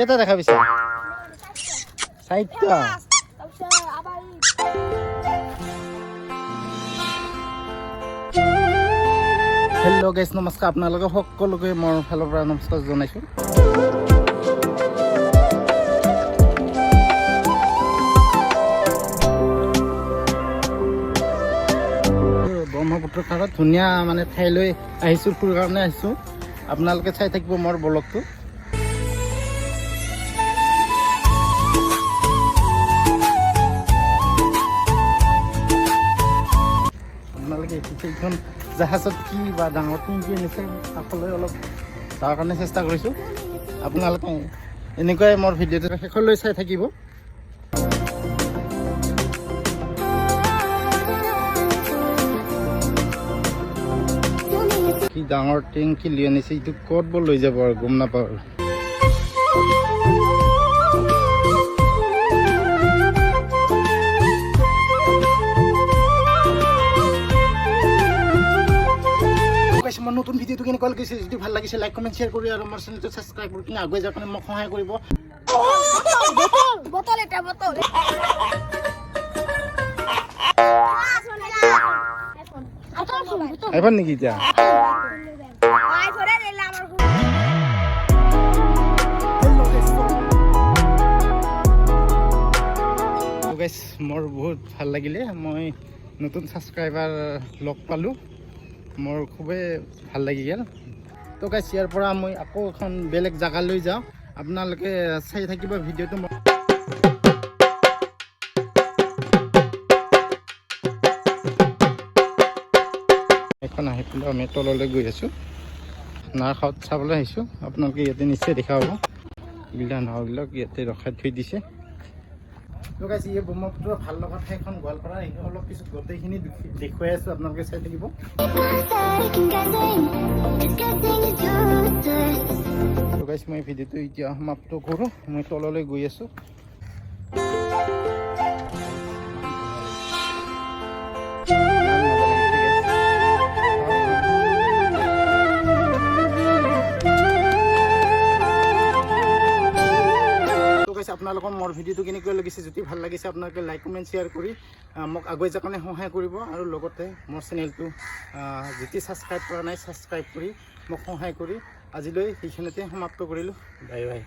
কেইটা দেখা পাইছা চাৰিটা তাৰপিছত আবাৰ হেল্ল' গেছ নমস্কাৰ আপোনালোকে সকলোকে মোৰ ফালৰ পৰা নমস্কাৰ জনাইছোঁ। ব্ৰহ্মপুত্ৰ পাৰত ধুনীয়া মানে ঠাইলৈ আহিছোঁ ফুৰ কাৰণে আহিছোঁ। আপোনালোকে চাই থাকিব মোৰ ব্লগটো। আপোনালোকে এইখন জাহাজত কি বা ডাঙৰ কি আনিছে কাষলৈ অলপ তাৰ কাৰণে চেষ্টা কৰিছোঁ। আপোনালোকে এনেকুৱাই মোৰ ভিডিঅ'টো শেষলৈ চাই থাকিব। কি ডাঙৰ টিং কি লৈ আনিছে এইটো ক'ত বৰ লৈ যাব আৰু গম নাপাওঁ। নতুন ভিডিঅ'টো কেনেকুৱা লাগিছে যদি ভালো লাগিছে লাইক কমেণ্ট শ্বেয়াৰ কৰি আৰু মোৰ চেনেলটো ছাবস্ক্ৰাইব কৰি কিনে আগুৱাই যাওক কাৰণে মোক সহায় কৰিব। বটল এটা বটল। আহিবা নেকি এতিয়া? মোৰ বহুত ভালো লাগিলে। মই নতুন ছাবস্ক্ৰাইবাৰ লগ পালোঁ। মোৰ খুবেই ভালো লাগি গ'ল। তো গাইছ ইয়াৰ পৰা মই আকৌ এখন বেলেগ জেগালৈ যাওঁ। আপোনালোকে চাই থাকিব ভিডিঅ'টো এখন আহি পেলাই আমি তললৈ গৈ আছোঁ। নাওখাত চাবলৈ আহিছোঁ। আপোনালোকে ইয়াতে নিশ্চয় দেখা হ'ব এইগিলা নাওবিলাক ইয়াতে ৰখাই থৈ দিছে। গাইছ এই ব্ৰহ্মপুত্ৰৰ ভালো লগা ঠাইখন গোৱালপাৰা এই অলপ পিছত গোটেইখিনি দেখুৱাই আছোঁ, আপোনালোকে চাই থাকিব। গাইছ মই ভিডিঅ'টো এতিয়া সমাপ্ত কৰোঁ, মই তললৈ গৈ আছোঁ। আপোনালোকৰ মোৰ ভিডিঅ'টো কেনেকৈ লাগিছে, যদি ভালো লাগিছে আপোনালোকে লাইক কমেণ্ট শ্বেয়াৰ কৰি মোক আগুৱাই যোৱাৰ সহায় কৰিব আৰু লগতে মোৰ চেনেলটো যদি ছাবস্ক্ৰাইব কৰা নাই ছাবস্ক্ৰাইব কৰি মোক সহায় কৰি। আজিলৈ সেইখিনিতে সমাপ্ত কৰিলোঁ। Bye bye